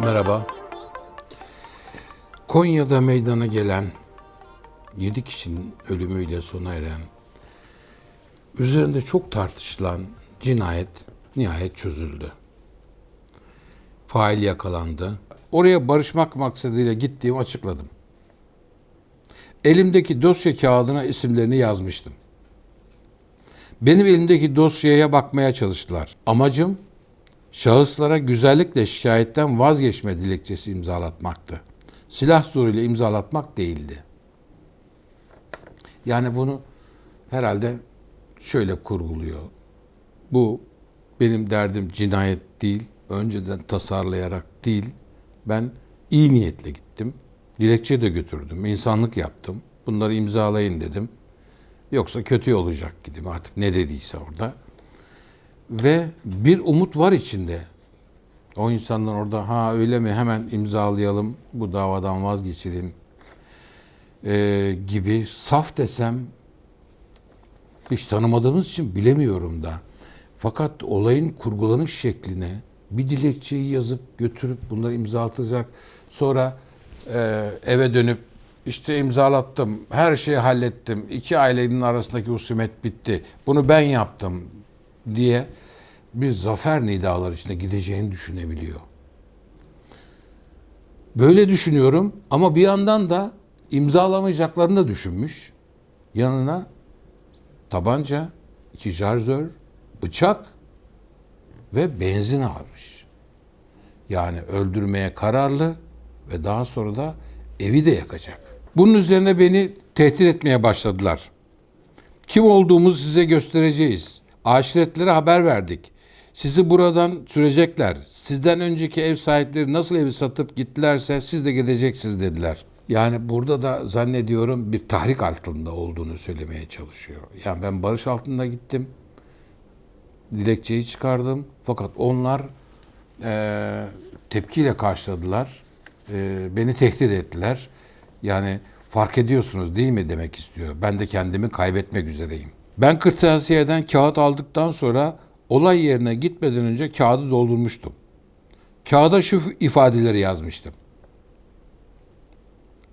Merhaba. Konya'da meydana gelen 7 kişinin ölümüyle sona eren, üzerinde çok tartışılan cinayet nihayet çözüldü. Fail yakalandı. Oraya barışmak maksadıyla gittiğimi açıkladım. Elimdeki dosya kağıdına isimlerini yazmıştım. Benim elimdeki dosyaya bakmaya çalıştılar. Amacım şahıslara güzellikle şikayetten vazgeçme dilekçesi imzalatmaktı. Silah zoruyla imzalatmak değildi. Yani bunu herhalde şöyle kurguluyor. Bu benim derdim cinayet değil, önceden tasarlayarak değil. Ben iyi niyetle gittim. Dilekçe de götürdüm, insanlık yaptım. Bunları imzalayın dedim. Yoksa kötü olacak dedim artık ne dediyse orada. Ve bir umut var içinde. O insanlar orada ha öyle mi hemen imzalayalım bu davadan vazgeçelim ee, gibi saf desem hiç tanımadığımız için bilemiyorum da. Fakat olayın kurgulanış şekline bir dilekçeyi yazıp götürüp bunları imzalatacak. Sonra e, eve dönüp işte imzalattım, her şeyi hallettim, iki ailenin arasındaki husumet bitti, bunu ben yaptım diye bir zafer nidaları içinde gideceğini düşünebiliyor. Böyle düşünüyorum ama bir yandan da imzalamayacaklarını da düşünmüş. Yanına tabanca, iki şarjör, bıçak ve benzin almış. Yani öldürmeye kararlı ve daha sonra da evi de yakacak. Bunun üzerine beni tehdit etmeye başladılar. Kim olduğumuzu size göstereceğiz. Aşiretlere haber verdik. Sizi buradan sürecekler. Sizden önceki ev sahipleri nasıl evi satıp gittilerse siz de gideceksiniz dediler. Yani burada da zannediyorum bir tahrik altında olduğunu söylemeye çalışıyor. Yani ben barış altında gittim. Dilekçeyi çıkardım. Fakat onlar eee, tepkiyle karşıladılar. Eee, beni tehdit ettiler. Yani fark ediyorsunuz değil mi demek istiyor. Ben de kendimi kaybetmek üzereyim. Ben kırtasiyeden kağıt aldıktan sonra olay yerine gitmeden önce kağıdı doldurmuştum. Kağıda şu ifadeleri yazmıştım.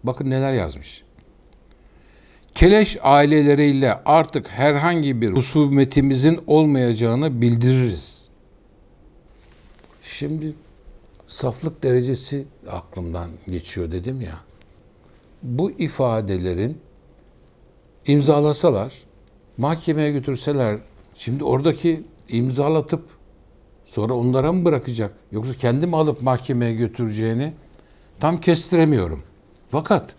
Bakın neler yazmış. Keleş aileleriyle artık herhangi bir husumetimizin olmayacağını bildiririz. Şimdi saflık derecesi aklımdan geçiyor dedim ya. Bu ifadelerin imzalasalar, mahkemeye götürseler, şimdi oradaki imzalatıp sonra onlara mı bırakacak? Yoksa kendim alıp mahkemeye götüreceğini tam kestiremiyorum. Fakat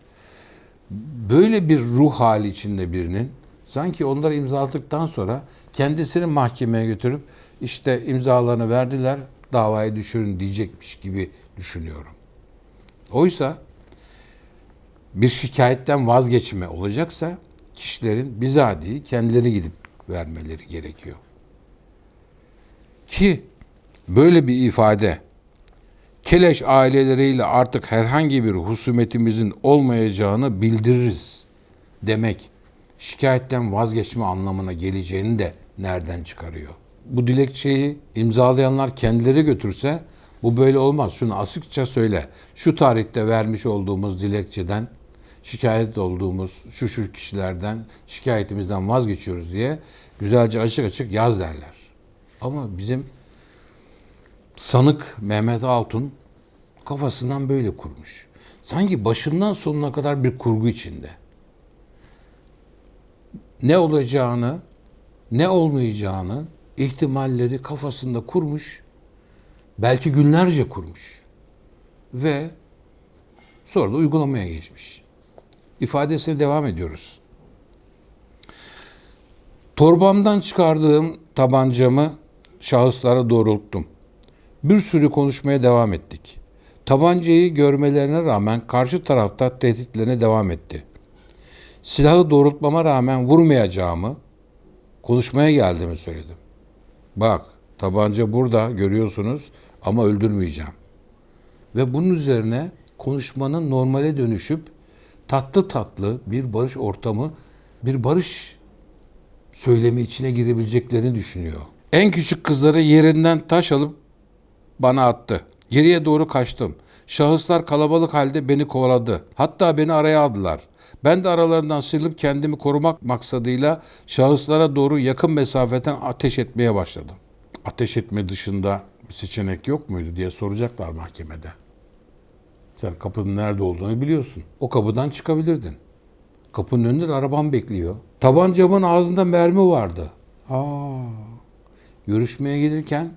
böyle bir ruh hali içinde birinin sanki onları imzaladıktan sonra kendisini mahkemeye götürüp işte imzalarını verdiler davayı düşürün diyecekmiş gibi düşünüyorum. Oysa bir şikayetten vazgeçme olacaksa kişilerin bizatihi kendileri gidip vermeleri gerekiyor. Ki böyle bir ifade Keleş aileleriyle artık herhangi bir husumetimizin olmayacağını bildiririz demek şikayetten vazgeçme anlamına geleceğini de nereden çıkarıyor? Bu dilekçeyi imzalayanlar kendileri götürse bu böyle olmaz. Şunu açıkça söyle. Şu tarihte vermiş olduğumuz dilekçeden şikayet olduğumuz şu şu kişilerden şikayetimizden vazgeçiyoruz diye güzelce açık açık yaz derler. Ama bizim sanık Mehmet Altun kafasından böyle kurmuş. Sanki başından sonuna kadar bir kurgu içinde. Ne olacağını, ne olmayacağını ihtimalleri kafasında kurmuş. Belki günlerce kurmuş. Ve sonra da uygulamaya geçmiş. İfadesine devam ediyoruz. Torbamdan çıkardığım tabancamı şahıslara doğrulttum. Bir sürü konuşmaya devam ettik. Tabancayı görmelerine rağmen karşı tarafta tehditlerine devam etti. Silahı doğrultmama rağmen vurmayacağımı, konuşmaya geldiğimi söyledim. Bak, tabanca burada görüyorsunuz ama öldürmeyeceğim. Ve bunun üzerine konuşmanın normale dönüşüp tatlı tatlı bir barış ortamı, bir barış söylemi içine girebileceklerini düşünüyor. En küçük kızları yerinden taş alıp bana attı. Geriye doğru kaçtım. Şahıslar kalabalık halde beni kovaladı. Hatta beni araya aldılar. Ben de aralarından sıyrılıp kendimi korumak maksadıyla şahıslara doğru yakın mesafeden ateş etmeye başladım. Ateş etme dışında bir seçenek yok muydu diye soracaklar mahkemede. Sen kapının nerede olduğunu biliyorsun. O kapıdan çıkabilirdin. Kapının önünde de arabam bekliyor. Tabancamın ağzında mermi vardı. Aa, görüşmeye gelirken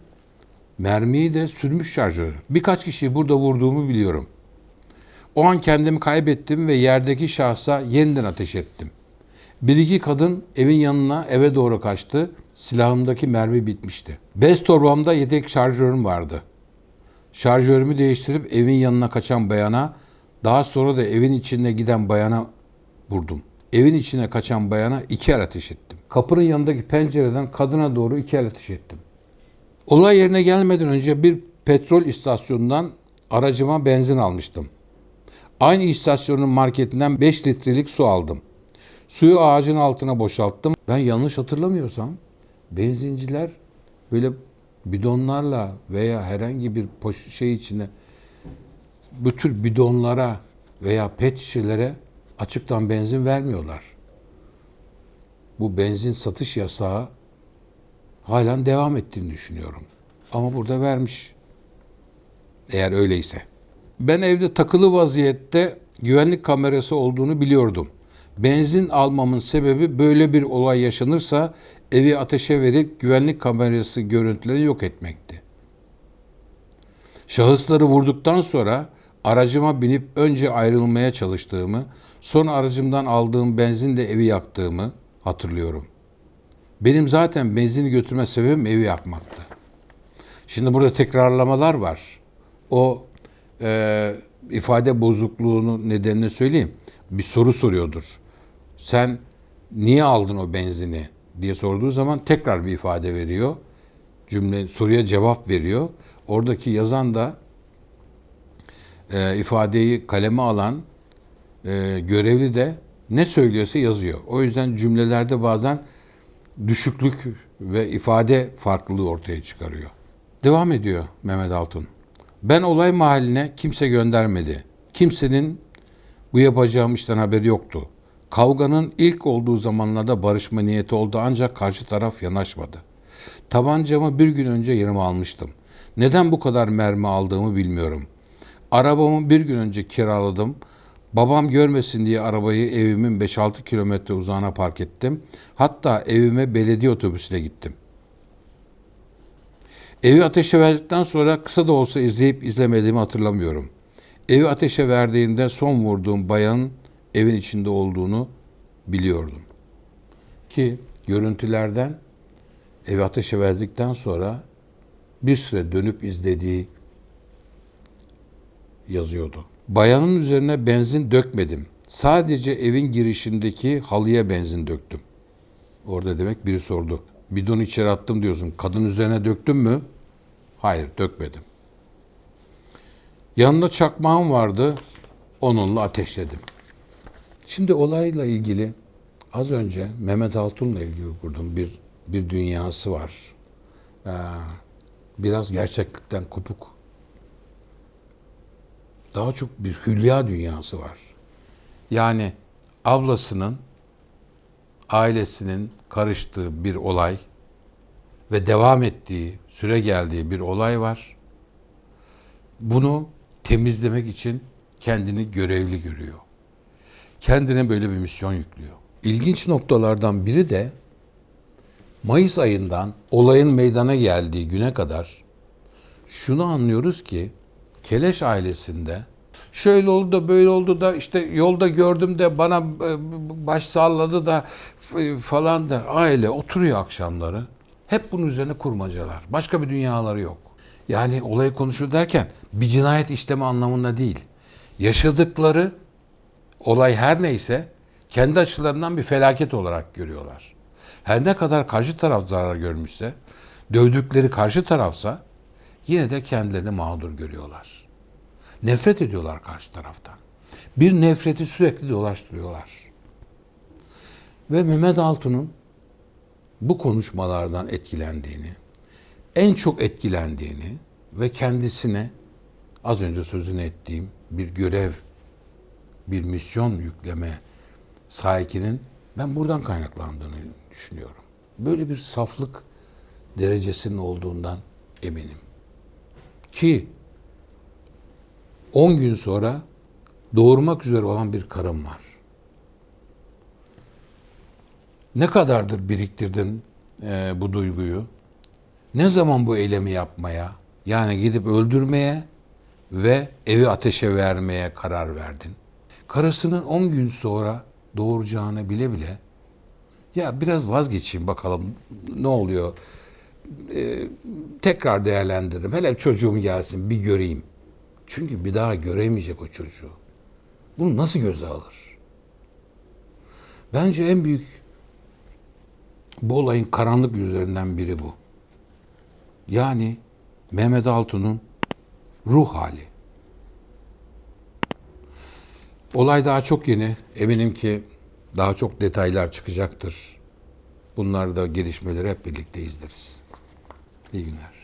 mermiyi de sürmüş şarjörü. Birkaç kişiyi burada vurduğumu biliyorum. O an kendimi kaybettim ve yerdeki şahsa yeniden ateş ettim. Bir iki kadın evin yanına eve doğru kaçtı. Silahımdaki mermi bitmişti. Bez torbamda yedek şarjörüm vardı. Şarjörümü değiştirip evin yanına kaçan bayana, daha sonra da evin içine giden bayana vurdum. Evin içine kaçan bayana iki el ateş ettim. Kapının yanındaki pencereden kadına doğru iki el ateş ettim. Olay yerine gelmeden önce bir petrol istasyonundan aracıma benzin almıştım. Aynı istasyonun marketinden 5 litrelik su aldım. Suyu ağacın altına boşalttım. Ben yanlış hatırlamıyorsam benzinciler böyle bidonlarla veya herhangi bir şey içine bu tür bidonlara veya pet şişelere açıktan benzin vermiyorlar. Bu benzin satış yasağı halen devam ettiğini düşünüyorum. Ama burada vermiş. Eğer öyleyse. Ben evde takılı vaziyette güvenlik kamerası olduğunu biliyordum. Benzin almamın sebebi böyle bir olay yaşanırsa evi ateşe verip güvenlik kamerası görüntüleri yok etmekti. Şahısları vurduktan sonra aracıma binip önce ayrılmaya çalıştığımı, sonra aracımdan aldığım benzinle evi yaktığımı hatırlıyorum. Benim zaten benzini götürme sebebim evi yakmaktı. Şimdi burada tekrarlamalar var. O e, ifade bozukluğunu nedenini söyleyeyim. Bir soru soruyordur. Sen niye aldın o benzini diye sorduğu zaman tekrar bir ifade veriyor. Cümle soruya cevap veriyor. Oradaki yazan da e, ifadeyi kaleme alan e, görevli de ne söylüyorsa yazıyor. O yüzden cümlelerde bazen düşüklük ve ifade farklılığı ortaya çıkarıyor. Devam ediyor Mehmet Altun. Ben olay mahalline kimse göndermedi. Kimsenin bu yapacağım işten haberi yoktu. Kavganın ilk olduğu zamanlarda barışma niyeti oldu ancak karşı taraf yanaşmadı. Tabancamı bir gün önce yerime almıştım. Neden bu kadar mermi aldığımı bilmiyorum. Arabamı bir gün önce kiraladım. Babam görmesin diye arabayı evimin 5-6 kilometre uzağına park ettim. Hatta evime belediye otobüsüyle gittim. Evi ateşe verdikten sonra kısa da olsa izleyip izlemediğimi hatırlamıyorum. Evi ateşe verdiğinde son vurduğum bayanın evin içinde olduğunu biliyordum. Ki görüntülerden evi ateşe verdikten sonra bir süre dönüp izlediği yazıyordu. Bayanın üzerine benzin dökmedim. Sadece evin girişindeki halıya benzin döktüm. Orada demek biri sordu. Bidon içeri attım diyorsun. Kadın üzerine döktün mü? Hayır, dökmedim. Yanında çakmağım vardı. Onunla ateşledim. Şimdi olayla ilgili az önce Mehmet Altun'la ilgili kurdum bir bir dünyası var. Ee, biraz gerçeklikten kopuk. Daha çok bir hülya dünyası var. Yani ablasının ailesinin karıştığı bir olay ve devam ettiği, süre geldiği bir olay var. Bunu temizlemek için kendini görevli görüyor. Kendine böyle bir misyon yüklüyor. İlginç noktalardan biri de Mayıs ayından olayın meydana geldiği güne kadar şunu anlıyoruz ki Keleş ailesinde şöyle oldu da böyle oldu da işte yolda gördüm de bana e, baş salladı da f- falan da aile oturuyor akşamları. Hep bunun üzerine kurmacalar. Başka bir dünyaları yok. Yani olayı konuşur derken bir cinayet işleme anlamında değil. Yaşadıkları olay her neyse kendi açılarından bir felaket olarak görüyorlar. Her ne kadar karşı taraf zarar görmüşse, dövdükleri karşı tarafsa yine de kendilerini mağdur görüyorlar. Nefret ediyorlar karşı taraftan. Bir nefreti sürekli dolaştırıyorlar. Ve Mehmet Altun'un bu konuşmalardan etkilendiğini, en çok etkilendiğini ve kendisine az önce sözünü ettiğim bir görev, bir misyon yükleme sahikinin ben buradan kaynaklandığını düşünüyorum. Böyle bir saflık derecesinin olduğundan eminim. Ki 10 gün sonra doğurmak üzere olan bir karım var. Ne kadardır biriktirdin e, bu duyguyu? Ne zaman bu eylemi yapmaya, yani gidip öldürmeye ve evi ateşe vermeye karar verdin? Karısının 10 gün sonra doğuracağını bile bile ya biraz vazgeçeyim bakalım ne oluyor. Ee, tekrar değerlendiririm. Hele çocuğum gelsin bir göreyim. Çünkü bir daha göremeyecek o çocuğu. Bunu nasıl göze alır? Bence en büyük bu olayın karanlık yüzlerinden biri bu. Yani Mehmet Altun'un ruh hali. Olay daha çok yeni. Eminim ki daha çok detaylar çıkacaktır. Bunlar da gelişmeleri hep birlikte izleriz. İyi günler.